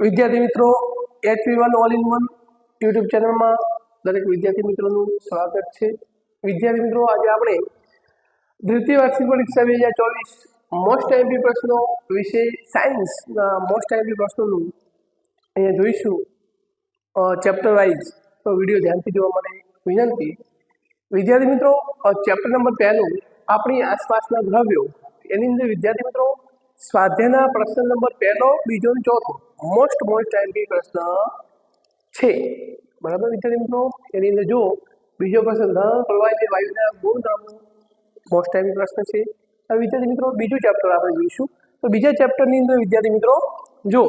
વિદ્યાર્થી મિત્રો HP one all in one YouTube ચેનલમાં દરેક વિદ્યાર્થી મિત્રોનું સ્વાગત છે. વિદ્યાર્થી મિત્રો, આજે આપણે દ્વિતીય વાર્ષિક પરીક્ષા બે હજાર ચોવીસ મોસ્ટ આઈપી પ્રશ્નો વિશે સાયન્સના મોસ્ટ આઈપી પ્રશ્નોનું અહીંયા જોઈશું. ચેપ્ટર વાઇઝ તો વીડિયો ધ્યાનથી જોવા માટે વિનંતી. વિદ્યાર્થી મિત્રો ચેપ્ટર નંબર પહેલું, આપણી આસપાસના દ્રવ્યો, એની અંદર વિદ્યાર્થી મિત્રો, સ્વાધ્યાયના પ્રશ્ન નંબર પહેલો, બીજો ચોથો. મોસ્ટ મોસ્ટ આઈએમપી પ્રશ્ન છે. બરાબર? વિદ્યાર્થી મિત્રો, એની અંદર જો બીજો પ્રશ્ન ધન પ્રવાહી વાયુના ગુણધર્મો મોસ્ટ આઈએમપી પ્રશ્ન છે. હવે વિદ્યાર્થી મિત્રો, બીજું ચેપ્ટર આપણે જોઈશું. તો બીજા ચેપ્ટરની અંદર વિદ્યાર્થી મિત્રો જો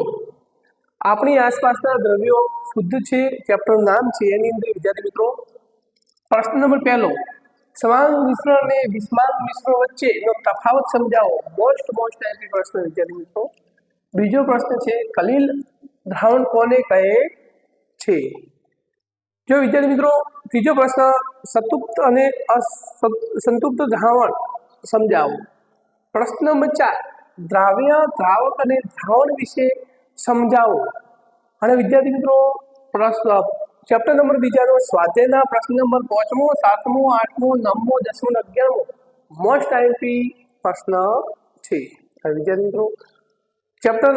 આપણી આસપાસના દ્રવ્યો શુદ્ધ છે ચેપ્ટરનું નામ છે, એની અંદર વિદ્યાર્થી મિત્રો, પ્રશ્ન નંબર પહેલો, સમાન મિશ્રણ અને વિસ્માંગ મિશ્રણ વચ્ચેનો તફાવત સમજાવો. મોસ્ટ મોસ્ટ આઈએમપી પ્રશ્ન, વિદ્યાર્થી મિત્રો. બીજો પ્રશ્ન છે કલીલ દ્રાવણ કોને કહે છે? જો વિદ્યાર્થી મિત્રો, ત્રીજો પ્રશ્ન, સતુપ્ત અને સંતુપ્ત દ્રાવણ સમજાવો. પ્રશ્ન નંબર ચાર, દ્રાવ્ય, દ્રાવક અને દ્રાવણ વિશે સમજાવો. અને વિદ્યાર્થી મિત્રો, પ્રશ્ન ચેપ્ટર નંબર બીજાનો, સ્વાધ્યાયના પ્રશ્ન નંબર પાંચમો, સાતમો, આઠમો, નવમો, દસમો અગિયારમો મોસ્ટ આઈપી પ્રશ્ન છે. વિદ્યાર્થી મિત્રો ચેપ્ટર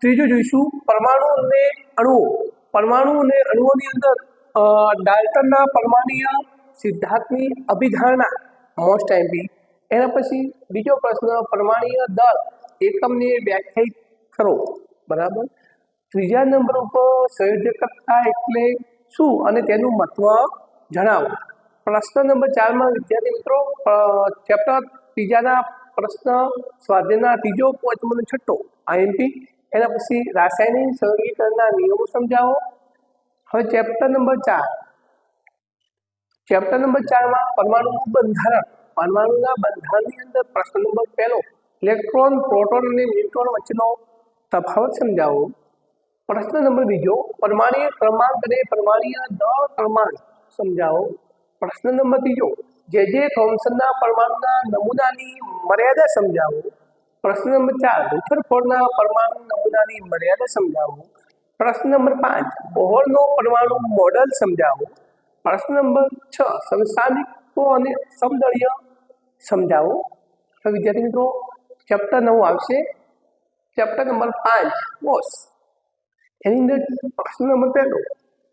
ત્રીજું જોઈશું. પરમાણુ અને અણુઓ. પરમાણુ અને અણુઓની અંદર ડાલ્ટનના પરમાણીય સિદ્ધાંતની અભિધારણા મોસ્ટ આઈપી એના પછી બીજો પ્રશ્ન પરમાણીય દળ એકમને વ્યાખ્યાયિત કરો. બરાબર? ત્રીજા નંબર ઉપર સંયોજકતા એટલે શું? અને તેનું મહત્વ જણાવો. પ્રશ્ન નંબર ચારમાં, વિદ્યાર્થી મિત્રો ચેપ્ટર ત્રીજાના પ્રશ્ન, સ્વાધ્યાયના ત્રીજો પાંચમો અને છઠ્ઠો. આઈએમપી એના પછી રાસાયણિક સંયોગીકરણના નિયમો સમજાવો. હવે ચેપ્ટર નંબર ચાર. ચેપ્ટર નંબર ચારમાં પરમાણુનું બંધારણ. પરમાણુના બંધારણની અંદર પ્રશ્ન નંબર પહેલો, ઇલેક્ટ્રોન, પ્રોટોન અને ન્યુટ્રોન વચ્ચેનો તફાવત સમજાવો. પ્રશ્ન નંબર બીજો પરમાણીય ક્રમાંક અને પરમાણીય દળ ક્રમાંક સમજાવો. પ્રશ્ન નંબર ત્રીજો, જે જે થોમ્સનના પરમાણુના નમૂનાની મર્યાદા સમજાવો. પ્રશ્ન નંબર ચાર રુથરફોર્ડના પરમાણુ નમૂનાની મર્યાદા સમજાવો. પ્રશ્ન નંબર પાંચ, બોહરનો પરમાણુ મોડલ સમજાવો. પ્રશ્ન નંબર છ સંસ્થાનિકો અને સમદળીય સમજાવો. તો વિદ્યાર્થી મિત્રો, ચેપ્ટર નવું આવશે. ચેપ્ટર નંબર પાંચ, કોષ. એની અંદર પ્રશ્ન નંબર પહેલો,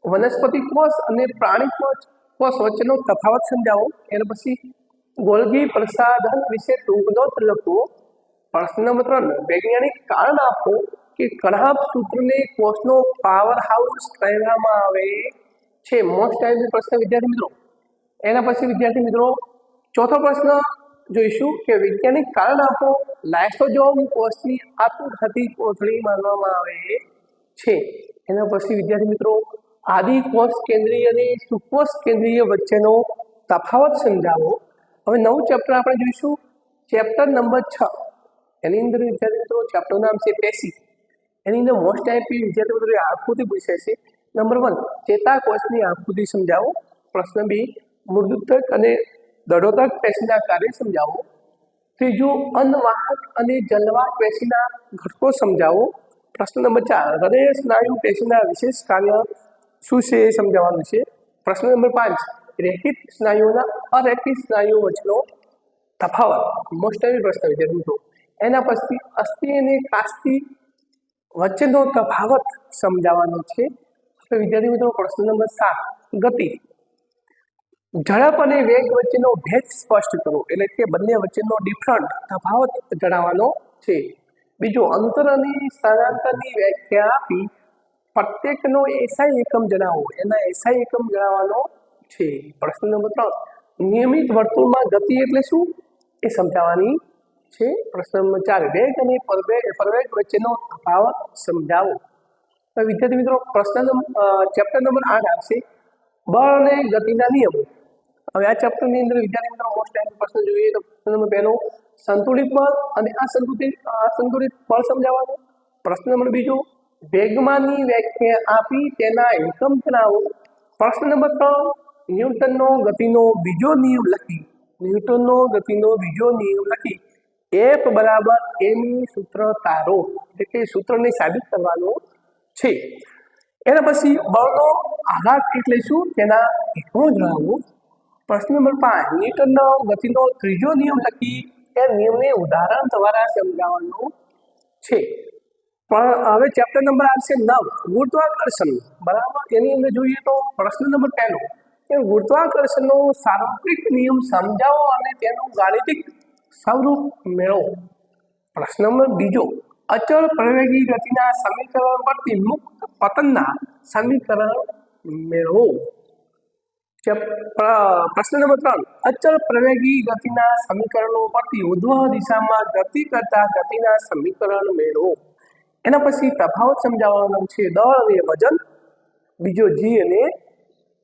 વનસ્પતિ કોષ અને પ્રાણી કોષ વચ્ચેનો તફાવત સમજાવો. એના પછી ગોલગી પ્રસાધન વિશે ટૂંકનો નોંધ લખો પ્રશ્ન નંબર ત્રણ, વૈજ્ઞાનિક કારણ આપો કે કણાભ સૂત્રને કોષનો પાવર હાઉસ કહેવામાં આવે છે. મોસ્ટ ટાઈમ પ્રશ્ન વિદ્યાર્થી મિત્રો, એના પછી વિદ્યાર્થી મિત્રો, ચોથો પ્રશ્ન જોઈશું કે વૈજ્ઞાનિક કારણ આપો લાઇસોજોમ કોષની આત્મઘાતી કોથળી માનવામાં આવે છે. એના પછી વિદ્યાર્થી મિત્રો, આદિ કોષ કેન્દ્રીય અને સુકોષ કેન્દ્રીય વચ્ચેનો તફાવત સમજાવો. હવે નવું ચેપ્ટર આપણે જોઈશું. ચેપ્ટર નંબર છ. એની અંદર વિદ્યાર્થી મિત્રો ચેપ્ટર નામ છે પેશી. એની અંદર મોસ્ટ આઈપી વિદ્યાર્થી મિત્રો આકૃતિ પૂછે છે. નંબર વન ચેતાકોષની આકૃતિ સમજાવો. પ્રશ્ન બી, મૃદુતક અને દડોતક પેશીના કાર્ય સમજાવો. ત્રીજું, અન્નવાહક અને જલવા પેશીના ઘટકો સમજાવો. પ્રશ્ન નંબર ચાર, હૃદય સ્નાયુ પેશીના વિશેષ કાર્ય શું છે એ સમજાવવાનું છે? પ્રશ્ન નંબર પાંચ, રેખિત સ્નાયુઓના અરેખિત સ્નાયુઓ વચ્ચેનો તફાવત. મોસ્ટ પ્રશ્ન વિદ્યાર્થી મિત્રો એના પછી અસ્થિ અને કાસ્તી વચ્ચેનો તફાવત સમજાવવાનો છે. હવે વિદ્યાર્થી મિત્રો, પ્રશ્ન નંબર સાત, ગતિ. ઝડપ અને વેગ વચ્ચેનો ભેદ સ્પષ્ટ કરો. એટલે કે બંને વચ્ચેનો ડિફરન્ટ તફાવત જણાવવાનો છે. બીજો, અંતર અને સ્થાનાંતરની વ્યાખ્યા આપી પ્રત્યેકનો એસઆઈ એકમ જણાવો. એના એસઆઈ એકમ જણાવવાનો છે. પ્રશ્ન નંબર ત્રણ, નિયમિત વર્તુળમાં ગતિ એટલે શું? એ સમજાવવાની છે? પ્રશ્ન નંબર ચાર, વેગ અને પરવેગ વચ્ચેનો તફાવત સમજાવો. તો વિદ્યાર્થી મિત્રો, પ્રશ્ન ચેપ્ટર નંબર આઠ આવશે. બળ અને ગતિના નિયમો. હવે આ ચેપ્ટરની અંદર વિદ્યાર્થી મિત્રો મોસ્ટ ટાઈમ પ્રશ્ન જોઈએ તો પ્રશ્ન નંબર પહેલો, સંતુલિત બળ અને અસંતુલિત અસંતુલિત બળ સમજાવવાનું. પ્રશ્ન નંબર બીજો વેગમાનની વ્યાખ્યા આપી તેના એકમ જણાવો. પ્રશ્ન નંબર ત્રણ, ન્યૂટનનો ગતિનો બીજો નિયમ લખી. ન્યૂટનનો ગતિનો બીજો નિયમ લખી. એફ બરાબર એની સૂત્ર તારો, એટલે કે સૂત્રને સાબિત કરવાનો છે. એના પછી બળનો આઘાત એટલે શું તેના એકમો જણાવવું પ્રશ્ન નંબર પાંચ, ન્યૂટનનો ગતિનો ત્રીજો નિયમ લખી એ નિયમને ઉદાહરણ દ્વારા સમજાવવાનો છે. પણ હવે ચેપ્ટર નંબર આવશે નવ, ગુરુત્વાકર્ષણ. બરાબર? એની અંદર જોઈએ તો પ્રશ્ન નંબર પહેલો કે ગુરુત્વાકર્ષણનો સાર્વત્રિક નિયમ સમજાવો અને તેનું ગાણિતિક સ્વરૂપ મેળવો પ્રશ્ન નંબર બીજો, અચળ પ્રવેગી ગતિના સમીકરણ પરથી મુક્ત પતનના સમીકરણ મેળવો. પ્રશ્ન નંબર ત્રણ, અચળ પ્રવેગી ગતિના સમીકરણો પરથી ઉધ્વ દિશામાં ગતિ કરતા ગતિના સમીકરણ મેળવો. એના પછી તફાવત સમજાવવાનો છે દળ અને વજન. બીજો જી અને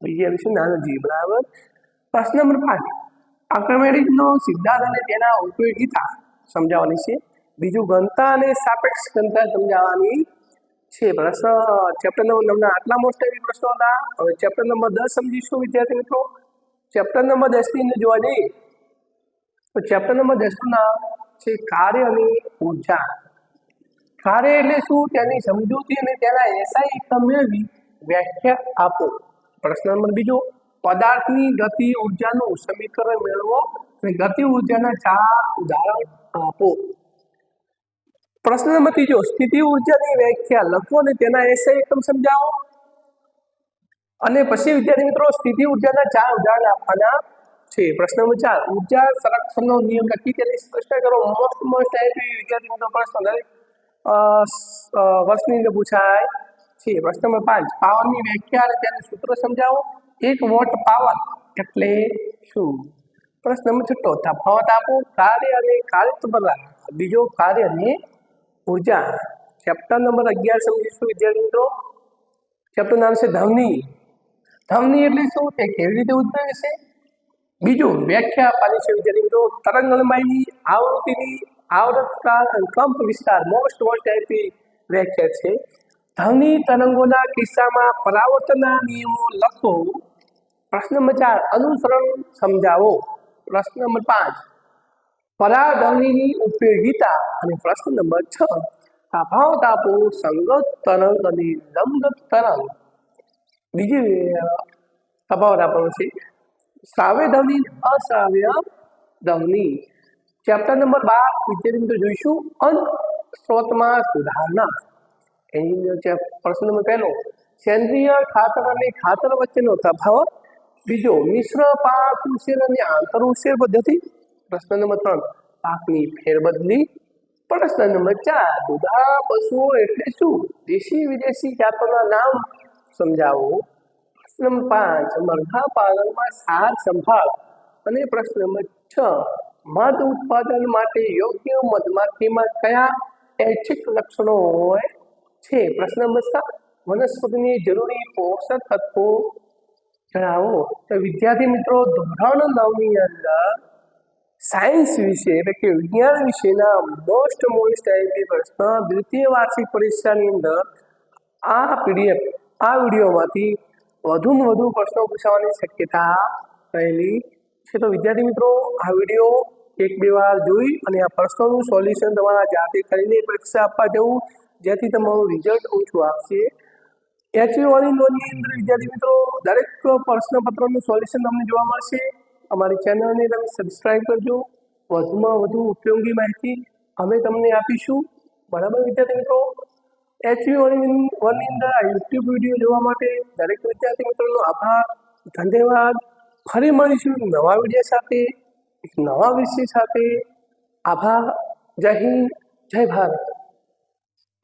બીજી વિશે નાનો જી, બરાબર? પ્રશ્ન નંબર પાંચ આર્કિમેડિસનો સિદ્ધાંત અને તેના ઉપયોગીતા સમજાવવાની છે. બીજું ઘનતા અને સાપેક્ષ ઘનતા સમજાવવાની છે. પ્રશ્ન ચેપ્ટર નંબર નવના આટલા મોસ્ટ એવી પ્રશ્નો હતા. હવે ચેપ્ટર નંબર દસ સમજીશું, વિદ્યાર્થી મિત્રો. ચેપ્ટર નંબર દસની અંદર જોવા જઈએ, તો ચેપ્ટર નંબર દસનું નામ છે કાર્ય અને ઊર્જા. કાર્ય એટલે શું? તેની સમજૂતી અને તેના એસઆઈ એકમ મેળવી વ્યાખ્યા આપો. પ્રશ્ન નંબર બીજો પદાર્થની ગતિ ઉર્જાનું સમીકરણ મેળવો અને ગતિ ઉર્જાના ચાર ઉદાહરણ આપો. પ્રશ્ન નંબર ત્રીજો, સ્થિતિ ઉર્જાની વ્યાખ્યા લખો અને તેના એસઆઈ એકમ સમજાવો. અને પછી વિદ્યાર્થી મિત્રો, સ્થિતિ ઉર્જાના ચાર ઉદાહરણ આપવાના છે. પ્રશ્ન નંબર ચાર, ઊર્જા સંરક્ષણનો નિયમ લખી તેને સ્પષ્ટ કરો. મોસ્ટ મોસ્ટ આઈપી વિદ્યાર્થી મિત્રો, પ્રશ્ન વર્ષની અંદર પૂછાય છે. પ્રશ્ન નંબર પાંચ, પાવરની વ્યાખ્યા અને તેનું સૂત્ર સમજાવો. એક વોટ પાવર એટલે શું? પ્રશ્ન નંબર છઠ્ઠો, તફાવત આપો, કાર્ય અને કાર્યત્વરા બીજો, કાર્ય અને ઊર્જા. ચેપ્ટર નંબર અગિયાર સમજીશું વિદ્યાર્થી મિત્રો. ચેપ્ટર નામ છે ધમની. ધમની એટલે શું તે કેવી રીતે ઉદ્ભવે છે? બીજું, વ્યાખ્યા આપવાની છે વિદ્યાર્થી મિત્રો. તરંગ લંબાઈની આવૃત્તિની આવર્તકાળ અને કંપ વિસ્તાર. મોસ્ટ મોસ્ટ આઈપી વ્યાખ્યા છે. ધ્વનિ તરંગોના કિસ્સામાં પરાવર્તનના નિયમો લખો. પ્રશ્ન નંબર ચાર અનુસરણ સમજાવો. પ્રશ્ન નંબર પાંચ. પરાધ્વનિની ઉપયોગિતા અને પ્રશ્ન નંબર છ તફાવત તાપો, સંગત તરંગ અને લંબગત તરંગ. બીજી તફાવત આપવાનો છે. શ્રાવ્ય ધ્વનિ અશ્રાવ્ય ધ્વનિ. ચેપ્ટર નંબર બાર, વિદ્યાર્થી મિત્રો જોઈશું, અંત સ્ત્રોતમાં સુધારણા. એની પ્રશ્ન નંબર પહેલો, સેન્દ્રિય ખાતર અને ખાતર વચ્ચેનો તફાવત બીજો મિશ્ર પાક ઉછેર અને આંતર ઉછેર પદ્ધતિ. પ્રશ્ન નંબર ત્રણ, પાકની ફેરબદલી. પ્રશ્ન નંબર ચાર, દુધાળા પશુઓ એટલે શું? દેશી વિદેશી જાતોના નામ સમજાવો. પ્રશ્ન નંબર પાંચ, મરઘા પાલનમાં સાર સંભાળ. અને પ્રશ્ન નંબર છ, મધ ઉત્પાદન માટે યોગ્ય મધમાખીમાં કયા ઐચ્છિક લક્ષણો હોય છે? પ્રશ્ન નંબર સાત, વનસ્પતિની જરૂરી પોષક તત્વો જણાવો તો વિદ્યાર્થી મિત્રો ધોરણ નવની અંદર સાયન્સ વિશે એટલે કે વિજ્ઞાન વિશેના મોસ્ટ મોસ્ટ આઈપી પ્રશ્ન દ્વિતીય વાર્ષિક પરીક્ષાની અંદર આ પીડીએફ આ વિડીયોમાંથી વધુમાં વધુ પ્રશ્નો પૂછાવાની શક્યતા રહેલી છે. તો વિદ્યાર્થી મિત્રો, આ વીડિયો એક બે વાર જોઈ અને આ પ્રશ્નોનું સોલ્યુશન તમારા જાતે કરીને પરીક્ષા આપવા જવું, જેથી તમારું રિઝલ્ટ ઓછું આવશે. એચવીઓની લોનની અંદર વિદ્યાર્થી મિત્રો, દરેક પ્રશ્નપત્રનું સોલ્યુશન તમને જોવા મળશે. અમારી ચેનલને તમે સબસ્ક્રાઈબ કરજો. વધુમાં વધુ ઉપયોગી માહિતી અમે તમને આપીશું. બરાબર વિદ્યાર્થી મિત્રો? એચવી વનની અંદર આ યુટ્યુબ વીડિયો જોવા માટે દરેક વિદ્યાર્થી મિત્રોનો આભાર, ધન્યવાદ. ફરી મળીશું નવા વીડિયો સાથે, નવા વિષય સાથે. આભાર. જય હિન્દ, જય ભારત.